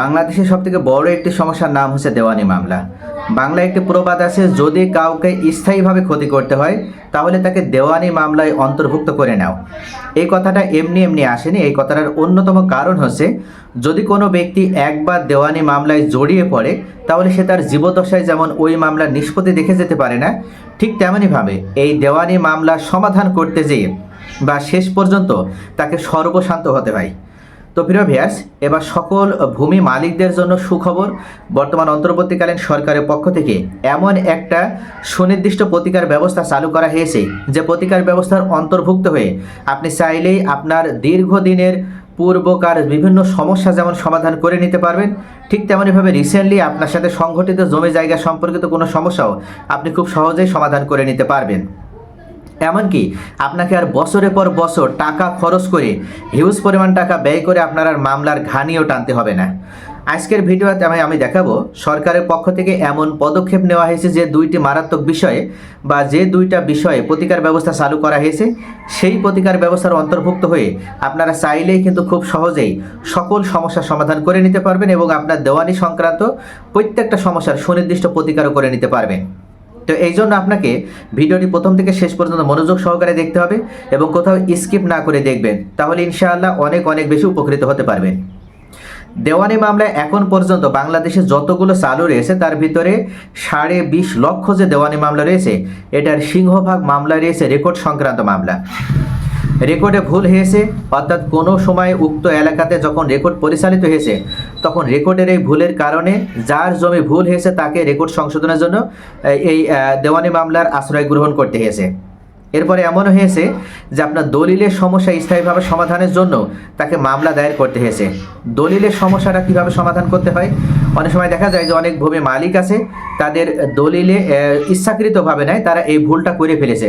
বাংলাদেশের সব থেকে বড় একটি সমস্যার নাম হচ্ছে দেওয়ানি মামলা। বাংলা একটি প্রবাদ আছে, যদি কাউকে স্থায়ীভাবে ক্ষতি করতে হয়, তাহলে তাকে দেওয়ানি মামলায় অন্তর্ভুক্ত করে নাও। এই কথাটা এমনি এমনি আসেনি, এই কথাটার অন্যতম কারণ হচ্ছে, যদি কোনো ব্যক্তি একবার দেওয়ানি মামলায় জড়িয়ে পড়ে, তাহলে সে তার জীবদশায় যেমন ওই মামলার নিষ্পত্তি দেখে যেতে পারে না, ঠিক তেমনইভাবে এই দেওয়ানি মামলা সমাধান করতে যেয়ে বা শেষ পর্যন্ত তাকে সর্বশান্ত হতে হয়। তো প্রিয় ভিয়াস এবার সকল ভূমি মালিকদের জন্য সুখবর। বর্তমান অন্তর্বর্তীকালীন সরকারের পক্ষ থেকে এমন একটা সুনির্দিষ্ট প্রতিকার ব্যবস্থা চালু করা হয়েছে, যে প্রতিকার ব্যবস্থার অন্তর্ভুক্ত হয়ে আপনি চাইলেই আপনার দীর্ঘদিনের পূর্বকার বিভিন্ন সমস্যা যেমন সমাধান করে নিতে পারবেন, ঠিক তেমনইভাবে রিসেন্টলি আপনার সাথে সংঘটিত জমি জায়গা সম্পর্কিত কোনো সমস্যাও আপনি খুব সহজেই সমাধান করে নিতে পারবেন। এমনকি আপনাকে আর বছরের পর বছর টাকা খরচ করে হিউজ পরিমাণ টাকা ব্যয় করে আপনার আর মামলার ঘানিও টানতে হবে না। আজকের ভিডিওতে আমি আমি দেখাবো সরকারের পক্ষ থেকে এমন পদক্ষেপ নেওয়া হয়েছে যে দুইটি মারাত্মক বিষয়ে বা যে দুইটা বিষয়ে প্রতিকার ব্যবস্থা চালু করা হয়েছে, সেই প্রতিকার ব্যবস্থার অন্তর্ভুক্ত হয়ে আপনারা চাইলেই কিন্তু খুব সহজেই সকল সমস্যার সমাধান করে নিতে পারবেন এবং আপনার দেওয়ানি সংক্রান্ত প্রত্যেকটা সমস্যার সুনির্দিষ্ট প্রতিকারও করে নিতে পারবেন। তো এই জন্য আপনাকে ভিডিওটি প্রথম থেকে শেষ পর্যন্ত মনোযোগ সহকারে দেখতে হবে এবং কোথাও স্কিপ না করে দেখবেন, তাহলে ইনশাআল্লাহ অনেক অনেক বেশি উপকৃত হতে পারবেন। দেওয়ানি মামলায় এখন পর্যন্ত বাংলাদেশে যতগুলো চালু রয়েছে, তার ভিতরে সাড়ে বিশ লক্ষ যে দেওয়ানি মামলা রয়েছে, এটার সিংহভাগ মামলা রয়েছে রেকর্ড সংক্রান্ত মামলা। রেকর্ডে ভুল হয়েছে, অর্থাৎ কোনো সময় উক্ত এলাকাতে যখন রেকর্ড পরিচালিত হয়েছে, তখন রেকর্ডের এই ভুলের কারণে যার জমি ভুল হয়েছে তাকে রেকর্ড সংশোধনের জন্য এই দেওয়ানি মামলার আশ্রয় গ্রহণ করতে হয়েছে। এরপরে এমন হয়েছে যে আপনার দলিলের সমস্যা স্থায়ীভাবে সমাধানের জন্য তাকে মামলা দায়ের করতে হয়েছে। দলিলের সমস্যাটা কীভাবে সমাধান করতে হয়? অনেক সময় দেখা যায় যে অনেক ভূমি মালিক আছে, তাদের দলিলে ইচ্ছাকৃতভাবে নেয় তারা এই ভুলটা করে ফেলেছে।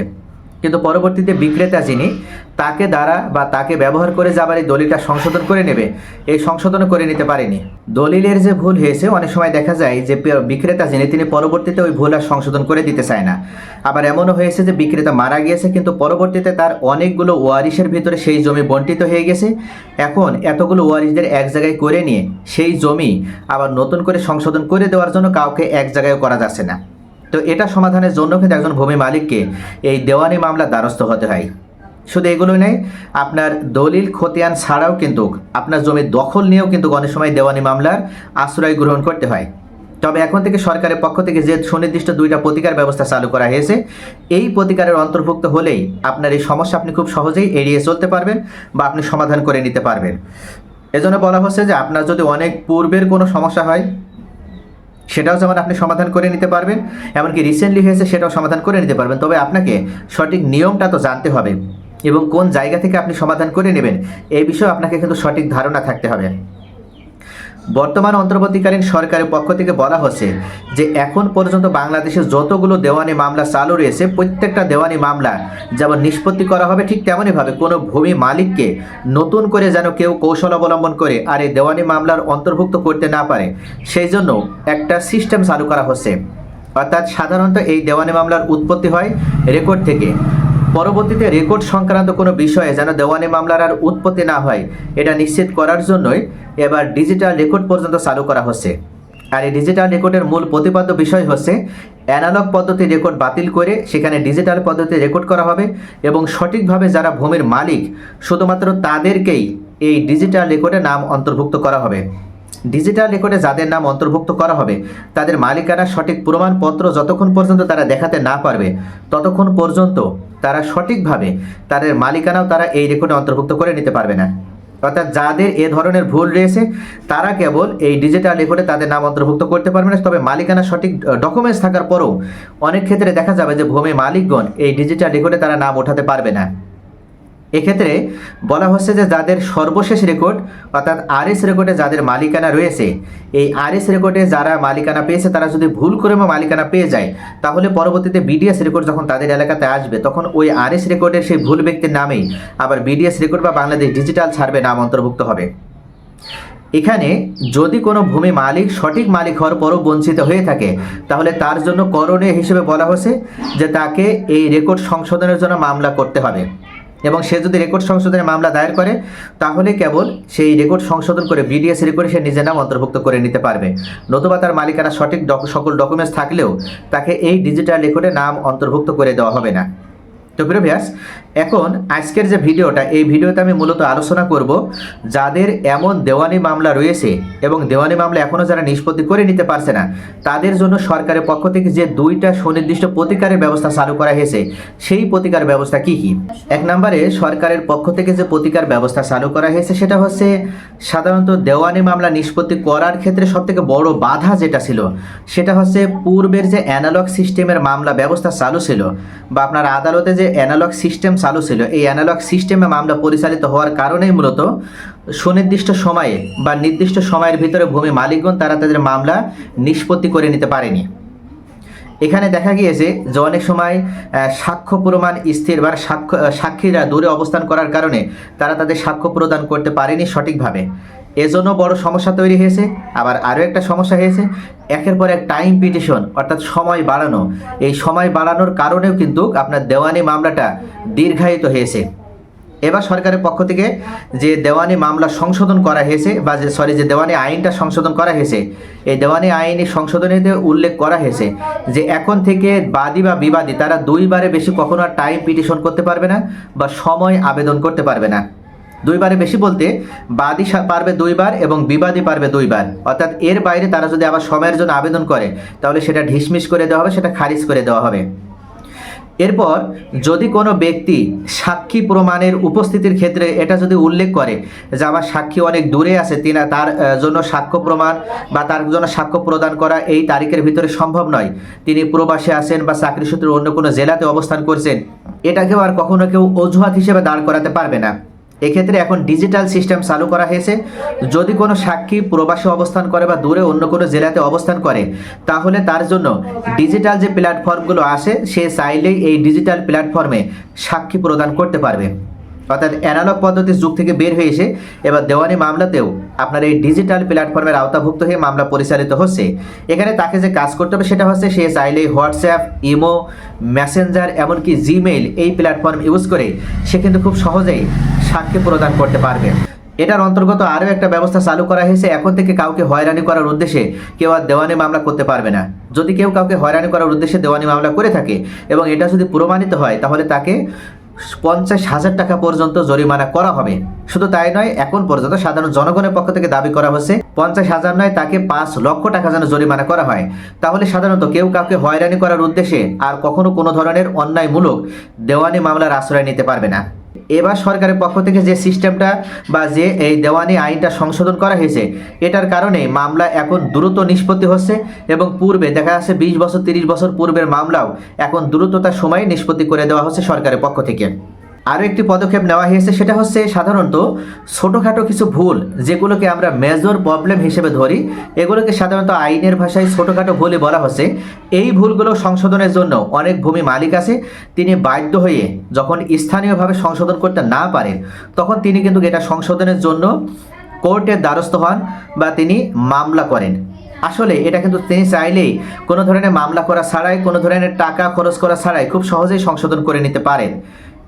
কিন্তু পরবর্তীতে বিক্রেতা যিনি, তাকে দ্বারা বা তাকে ব্যবহার করে যে আবার এই দলিলটা সংশোধন করে নেবে। এই সংশোধন করে নিতে পারেনি। দলিলের যে ভুল হয়েছে, অনেক সময় দেখা যায় যে বিক্রেতা যিনি, তিনি পরবর্তীতে ওই ভুল আর সংশোধন করে দিতে চায় না। আবার এমনও হয়েছে যে বিক্রেতা মারা গিয়েছে, কিন্তু পরবর্তীতে তার অনেকগুলো ওয়ারিশের ভিতরে সেই জমি বন্টিত হয়ে গেছে। এখন এতগুলো ওয়ারিশদের এক জায়গায় করে নিয়ে সেই জমি আবার নতুন করে সংশোধন করে দেওয়ার জন্য কাউকে এক জায়গায় করা যাচ্ছে না। তো এটা সমাধানের জন্য কিন্তু একজন ভূমি মালিককে এই দেওয়ানি মামলা দ্বারস্থ হতে হয়। শুধু এগুলোই নয়, আপনার দলিল, খতিয়ান ছাড়াও কিন্তু, আপনার জমির দখল নিয়েও কিন্তু অনেক সময় দেওয়ানি মামলার আশ্রয় গ্রহণ করতে হয়। তবে এখন থেকে সরকারের পক্ষ থেকে যে সুনির্দিষ্ট দুইটা প্রতিকার ব্যবস্থা চালু করা হয়েছে, এই প্রতিকারের অন্তর্ভুক্ত হলেই আপনার এই সমস্যা আপনি খুব সহজেই এড়িয়ে চলতে পারবেন বা আপনি সমাধান করে নিতে পারবেন। এজন্য বলা হচ্ছে যে আপনার যদি অনেক পূর্বের কোনো সমস্যা হয় সেটাও যেমন আপনি সমাধান করে নিতে পারবেন, এমনকি রিসেন্টলি হয়েছে সেটাও সমাধান করে নিতে পারবেন। তবে আপনাকে সঠিক নিয়মটা তো জানতে হবে এবং কোন জায়গা থেকে আপনি সমাধান করে নেবেন, এই বিষয়ে আপনাকে কিন্তু সঠিক ধারণা থাকতে হবে। বর্তমান অন্তর্বর্তীকালীন সরকারের পক্ষ থেকে বলা হচ্ছে যে এখন পর্যন্ত বাংলাদেশে যতগুলো দেওয়ানি মামলা চালু রয়েছে, প্রত্যেকটা দেওয়ানি মামলা যেমন নিষ্পত্তি করা হবে ঠিক তেমনইভাবে কোনো ভূমি মালিককে নতুন করে যেন কেউ কৌশল অবলম্বন করে আর এই দেওয়ানি মামলার অন্তর্ভুক্ত করতে না পারে, সেই জন্য একটা সিস্টেম চালু করা হচ্ছে। অর্থাৎ সাধারণত এই দেওয়ানি মামলার উৎপত্তি হয় রেকর্ড থেকে। পরবর্তীতে রেকর্ড সংক্রান্ত কোনো বিষয়ে যেন দেওয়ানি মামলার আর উৎপত্তি না হয়, এটা নিশ্চিত করার জন্যই এবার ডিজিটাল রেকর্ড পর্যন্ত চালু করা হচ্ছে। আর এই ডিজিটাল রেকর্ডের মূল প্রতিপাদ্য বিষয় হচ্ছে, অ্যানালগ পদ্ধতি রেকর্ড বাতিল করে সেখানে ডিজিটাল পদ্ধতি রেকর্ড করা হবে এবং সঠিকভাবে যারা ভূমির মালিক, শুধুমাত্র তাদেরকেই এই ডিজিটাল রেকর্ডে নাম অন্তর্ভুক্ত করা হবে। ডিজিটাল রেকর্ডে যাদের নাম অন্তর্ভুক্ত করা হবে, তাদের মালিকানার সঠিক প্রমাণপত্র যতক্ষণ পর্যন্ত তারা দেখাতে না পারবে, ততক্ষণ পর্যন্ত তারা সঠিকভাবে তাদের মালিকানাও তারা এই রেকর্ডে অন্তর্ভুক্ত করে নিতে পারবে না। অর্থাৎ যাদের এ ধরনের ভুল রয়েছে, তারা কেবল এই ডিজিটাল রেকর্ডে তাদের নাম অন্তর্ভুক্ত করতে পারবে না। তবে মালিকানা সঠিক ডকুমেন্টস থাকার পরেও অনেক ক্ষেত্রে দেখা যাবে যে ভূমি মালিকগণ এই ডিজিটাল রেকর্ডে তারা নাম ওঠাতে পারবে না। এক্ষেত্রে বলা হচ্ছে যে যাদের সর্বশেষ রেকর্ড অর্থাৎ আরএস রেকর্ডে যাদের মালিকানা রয়েছে, এই আরএস রেকর্ডে যারা মালিকানা পেয়েছে, তারা যদি ভুল করে মালিকানা পেয়ে যায়, তাহলে পরবর্তীতে বিডিএস রেকর্ড যখন তাদের এলাকাতে আসবে, তখন ওই আরএস রেকর্ডের সেই ভুল ব্যক্তির নামেই আবার বিডিএস রেকর্ড বা বাংলাদেশ ডিজিটাল ছাড়বে নাম অন্তর্ভুক্ত হবে। এখানে যদি কোনো ভূমি মালিক সঠিক মালিক হওয়ার পরও বঞ্চিত হয়ে থাকে, তাহলে তার জন্য করণীয় হিসেবে বলা হচ্ছে যে তাকে এই রেকর্ড সংশোধনের জন্য মামলা করতে হবে। এবং সে যদি রেকর্ড সংশোধনের মামলা দায়ের করে তাহলে কেবল সেই রেকর্ড সংশোধন করে বিডিএস রেকর্ডে সে নিজের নাম অন্তর্ভুক্ত করে নিতে পারবে। নতুবা তার মালিকানা সঠিক সকল ডকুমেন্টস থাকলেও তাকে এই ডিজিটাল রেকর্ডে নাম অন্তর্ভুক্ত করে দেওয়া হবে না। তো প্রিয় ভিউয়ার্স, এখন আজকের যে ভিডিওটা, এই ভিডিওতে আমি মূলত আলোচনা করব যাদের এমন দেওয়ানি মামলা রয়েছে এবং দেওয়ানি মামলা এখনও যারা নিষ্পত্তি করে নিতে পারছে না, তাদের জন্য সরকারের পক্ষ থেকে যে দুইটা সুনির্দিষ্ট প্রতিকারের ব্যবস্থা চালু করা হয়েছে, সেই প্রতিকার ব্যবস্থা কি কি? এক নম্বরে, সরকারের পক্ষ থেকে যে প্রতিকার ব্যবস্থা চালু করা হয়েছে, সেটা হচ্ছে সাধারণত দেওয়ানি মামলা নিষ্পত্তি করার ক্ষেত্রে সবথেকে বড় বাধা যেটা ছিল, সেটা হচ্ছে পূর্বের যে অ্যানালগ সিস্টেমের মামলা ব্যবস্থা চালু ছিল বা আপনার আদালতে যে অ্যানালগ সিস্টেম চালু ছিল। এই অ্যানালগ সিস্টেমে মামলা পরিচালিত হওয়ার কারণেই মূলত সুনির্দিষ্ট সময়ে বা নির্দিষ্ট সময়ের ভিতরে ভূমি মালিকগণ তারা তাদের মামলা নিষ্পত্তি করে নিতে পারেনি। এখানে দেখা গিয়েছে যে অনেক সময় সাক্ষ্য প্রমাণ স্থির বা সাক্ষ্য সাক্ষীরা দূরে অবস্থান করার কারণে তারা তাদের সাক্ষ্য প্রদান করতে পারেনি সঠিকভাবে। এজন্য বড় সমস্যা তৈরি হয়েছে। আবার আরও একটা সমস্যা হয়েছে। একের পর এক টাইম পিটিশন অর্থাৎ সময় বাড়ানো। এই সময় বাড়ানোর কারণেও কিন্তু আপনার দেওয়ানি মামলাটা দীর্ঘায়িত হয়েছে। এবার সরকারের পক্ষ থেকে যে দেওয়ানি মামলা সংশোধন করা হয়েছে, বা যে সরি যে দেওয়ানি আইনটা সংশোধন করা হয়েছে, এই দেওয়ানি আইনি সংশোধনীতে উল্লেখ করা হয়েছে যে এখন থেকে বাদী বা বিবাদী তারা দুইবারে বেশি কখনো আর টাইম পিটিশন করতে পারবে না বা সময় আবেদন করতে পারবে না। দুইবারে বেশি বলতে, বাদী পারবে দুইবার এবং বিবাদী পারবে দুইবার। অর্থাৎ এর বাইরে তারা যদি আবার সময়ের জন্য আবেদন করে, তাহলে সেটা ঢিসমিস করে দেওয়া হবে, সেটা খারিজ করে দেওয়া হবে। এরপর যদি কোনো ব্যক্তি সাক্ষী প্রমাণের উপস্থিতির ক্ষেত্রে এটা যদি উল্লেখ করে যে আমার সাক্ষী অনেক দূরে আছে, তিনি তার জন্য সাক্ষ্য প্রমাণ বা তার জন্য সাক্ষ্য প্রদান করা এই তারিখের ভিতরে সম্ভব নয়। তিনি প্রবাসে আছেন বা চাকরি সূত্রে অন্য কোনো জেলাতে অবস্থান করছেন, এটাকেও আর কখনো কেউ অজুহাত হিসেবে দাঁড় করাতে পারবে না। এক্ষেত্রে এখন ডিজিটাল সিস্টেম চালু করা হয়েছে। যদি কোনো সাক্ষী প্রবাসী অবস্থান করে বা দূরে অন্য কোনো জেলাতে অবস্থান করে, তাহলে তার জন্য ডিজিটাল যে প্ল্যাটফর্মগুলো আসে, সে চাইলেই এই ডিজিটাল প্ল্যাটফর্মে সাক্ষী প্রদান করতে পারবে। অর্থাৎ অ্যানালগ পদ্ধতির যুগ থেকে বের হয়ে এসে এবার দেওয়ানি মামলাতেও আপনার এই ডিজিটাল প্ল্যাটফর্মের আওতাভুক্ত হয়ে মামলা পরিচালিত হচ্ছে। এখানে তাকে যে কাজ করতে হবে সেটা হচ্ছে সে চাইলেই হোয়াটসঅ্যাপ ইমো মেসেঞ্জার এমনকি জিমেইল এই প্ল্যাটফর্ম ইউজ করে সে কিন্তু খুব সহজেই সাক্ষী প্রদান করতে পারবে। এটার অন্তর্গত আরও একটা ব্যবস্থা চালু করা হয়েছে। এখন থেকে কাউকে হয়রানি করার উদ্দেশ্যে কেউ আর দেওয়ানি মামলা করতে পারবে না। যদি কেউ কাউকে হয়রানি করার উদ্দেশ্যে দেওয়ানি মামলা করে থাকে এবং এটা যদি প্রমাণিত হয়, তাহলে তাকে পঞ্চাশ হাজার টাকা পর্যন্ত জরিমানা করা হবে। শুধু তাই নয়, এখন পর্যন্ত সাধারণ জনগণের পক্ষ থেকে দাবি করা হচ্ছে পঞ্চাশ হাজার নয়, তাকে পাঁচ লক্ষ টাকা যেন জরিমানা করা হয়। তাহলে সাধারণত কেউ কাউকে হয়রানি করার উদ্দেশ্যে আর কখনো কোনো ধরনের অন্যায়মূলক দেওয়ানি মামলার আশ্রয় নিতে পারবে না। এবার সরকারের পক্ষ থেকে যে সিস্টেমটা বা যে এই দেওয়ানি আইনটা সংশোধন করা হয়েছে, এটার কারণে মামলা এখন দ্রুত নিষ্পত্তি হচ্ছে এবং পূর্বে দেখা যাচ্ছে বিশ বছর, তিরিশ বছর পূর্বের মামলাও এখন দ্রুততার সময়ে নিষ্পত্তি করে দেওয়া হচ্ছে সরকারের পক্ষ থেকে। আরও একটি পদক্ষেপ নেওয়া হয়েছে, সেটা হচ্ছে সাধারণত ছোটোখাটো কিছু ভুল, যেগুলোকে আমরা মেজর প্রবলেম হিসেবে ধরি, এগুলোকে সাধারণত আইনের ভাষায় ছোটোখাটো ভুলই বলা হচ্ছে। এই ভুলগুলো সংশোধনের জন্য অনেক ভূমি মালিক আছে, তিনি বাধ্য হয়ে যখন স্থানীয়ভাবে সংশোধন করতে না পারেন, তখন তিনি কিন্তু এটা সংশোধনের জন্য কোর্টের দ্বারস্থ হন বা তিনি মামলা করেন। আসলে এটা কিন্তু তিনি চাইলেই কোনো ধরনের মামলা করা ছাড়াই, কোনো ধরনের টাকা খরচ করা ছাড়াই খুব সহজেই সংশোধন করে নিতে পারেন।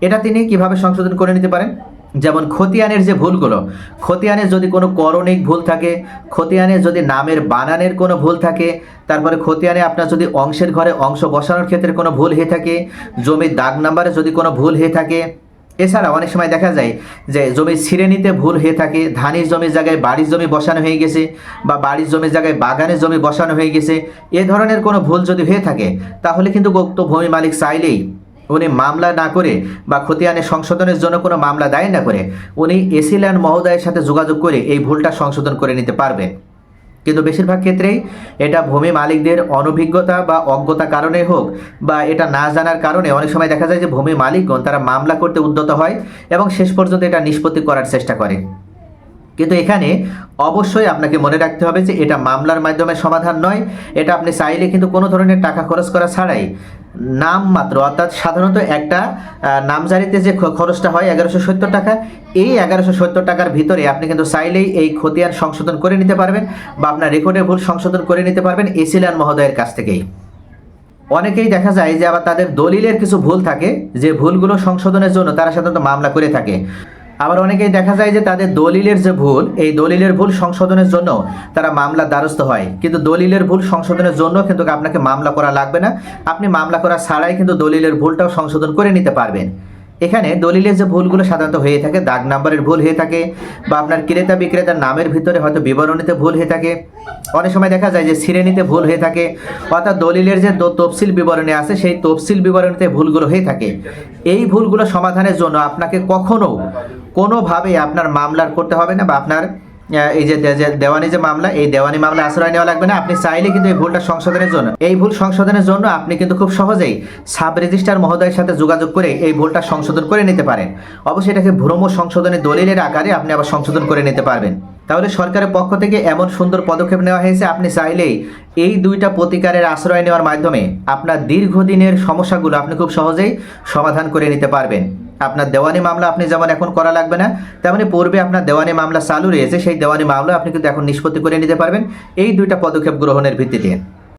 এটা তিনি কীভাবে সংশোধন করে নিতে পারেন? যেমন খতিয়ানের যে ভুলগুলো, খতিয়ানের যদি কোনো করণিক ভুল থাকে, খতিয়ানের যদি নামের বানানের কোনো ভুল থাকে, তারপরে খতিয়ানে আপনার যদি অংশের ঘরে অংশ বসানোর ক্ষেত্রে কোনো ভুল হয়ে থাকে, জমির দাগ নাম্বারে যদি কোনো ভুল হয়ে থাকে, এছাড়া অনেক সময় দেখা যায় যে জমির শ্রেণীতে ভুল হয়ে থাকে, ধানের জমির জায়গায় বাড়ির জমি বসানো হয়ে গেছে বা বাড়ির জমির জায়গায় বাগানের জমি বসানো হয়ে গেছে, এ ধরনের কোনো ভুল যদি হয়ে থাকে, তাহলে কিন্তু উক্ত ভূমি মালিক চাইলেই উনি মামলা না করে বা খতিয়ানে সংশোধনের জন্য কোনো মামলা দায়ের না করে, উনি এসিল্যান্ড মহোদয়ের সাথে যোগাযোগ করে এই ভুলটা সংশোধন করে নিতে পারবেন। কিন্তু বেশিরভাগ ক্ষেত্রেই এটা ভূমি মালিকদের অনভিজ্ঞতা বা অজ্ঞতা কারণে হোক বা এটা না জানার কারণে অনেক সময় দেখা যায় যে ভূমি মালিকগণ তারা মামলা করতে উদ্যত হয় এবং শেষ পর্যন্ত এটা নিষ্পত্তি করার চেষ্টা করে। কিন্তু এখানে অবশ্যই আপনাকে মনে রাখতে হবে যে এটা মামলার মাধ্যমে সমাধান নয়। এটা আপনি চাইলে কিন্তু কোনো ধরনের টাকা খরচ করা ছাড়াই নাম মাত্র, অর্থাৎ সাধারণত একটা নামজারিতে যে খরচটা হয় এগারোশো সত্তর টাকা, এই এগারোশো সত্তর টাকার ভিতরে আপনি কিন্তু চাইলেই এই খতিয়ান সংশোধন করে নিতে পারবেন বা আপনার রেকর্ডের ভুল সংশোধন করে নিতে পারবেন এসিলান মহোদয়ের কাছ থেকেই। অনেকেই দেখা যায় যে আবার তাদের দলিলের কিছু ভুল থাকে, যে ভুলগুলো সংশোধনের জন্য তারা সাধারণত মামলা করে থাকে। আবার অনেকেই দেখা যায় যে তাদের দলিলের যে ভুল, এই দলিলের ভুল সংশোধনের জন্য তারা মামলা দ্বারস্থ হয়। কিন্তু দলিলের ভুল সংশোধনের জন্য কিন্তু আপনাকে মামলা করা লাগবে না। আপনি মামলা করা ছাড়াই কিন্তু দলিলের ভুলটাও সংশোধন করে নিতে পারবেন। এখানে দলিলের যে ভুলগুলো সাধারণত হয়ে থাকে, দাগ নাম্বারের ভুল হয়ে থাকে বা আপনার ক্রেতা বিক্রেতার নামের ভিতরে হয়তো বিবরণীতে ভুল হয়ে থাকে। অনেক সময় দেখা যায় যে শ্রেণীতে ভুল হয়ে থাকে, অর্থাৎ দলিলের যে তফসিল বিবরণী আছে, সেই তফসিল বিবরণীতে ভুলগুলো হয়ে থাকে। এই ভুলগুলো সমাধানের জন্য আপনাকে কখনো কোনোভাবেই আপনার মামলার করতে হবে না বা আপনার এই যে দেওয়ানি যে মামলা, এই দেওয়ানি মামলা আশ্রয় নেওয়া লাগবে না। আপনি চাইলে কিন্তু এই ভুলটা সংশোধনের জন্য, এই ভুল সংশোধনের জন্য আপনি কিন্তু খুব সহজেই সাব রেজিস্ট্রার মহোদয়ের সাথে যোগাযোগ করে এই ভুলটা সংশোধন করে নিতে পারেন। অবশ্যই এটাকে ভ্রম সংশোধনী দলিলের আকারে আপনি আবার সংশোধন করে নিতে পারবেন। তাহলে সরকারের পক্ষ থেকে এমন সুন্দর পদক্ষেপ নেওয়া হয়েছে, আপনি চাইলেই এই দুইটা প্রতিকারের আশ্রয় নেওয়ার মাধ্যমে আপনার দীর্ঘদিনের সমস্যাগুলো আপনি খুব সহজেই সমাধান করে নিতে পারবেন। আপনার দেওয়ানি মামলা আপনি যেমন এখন করা লাগবে না, তেমনি পূর্বে আপনার দেওয়ানি মামলা চালু রয়েছে, সেই দেওয়ানি মামলা আপনি কিন্তু এখন নিষ্পত্তি করে নিতে পারবেন। এই দুইটা পদক্ষেপ গ্রহণের ভিত্তিতে।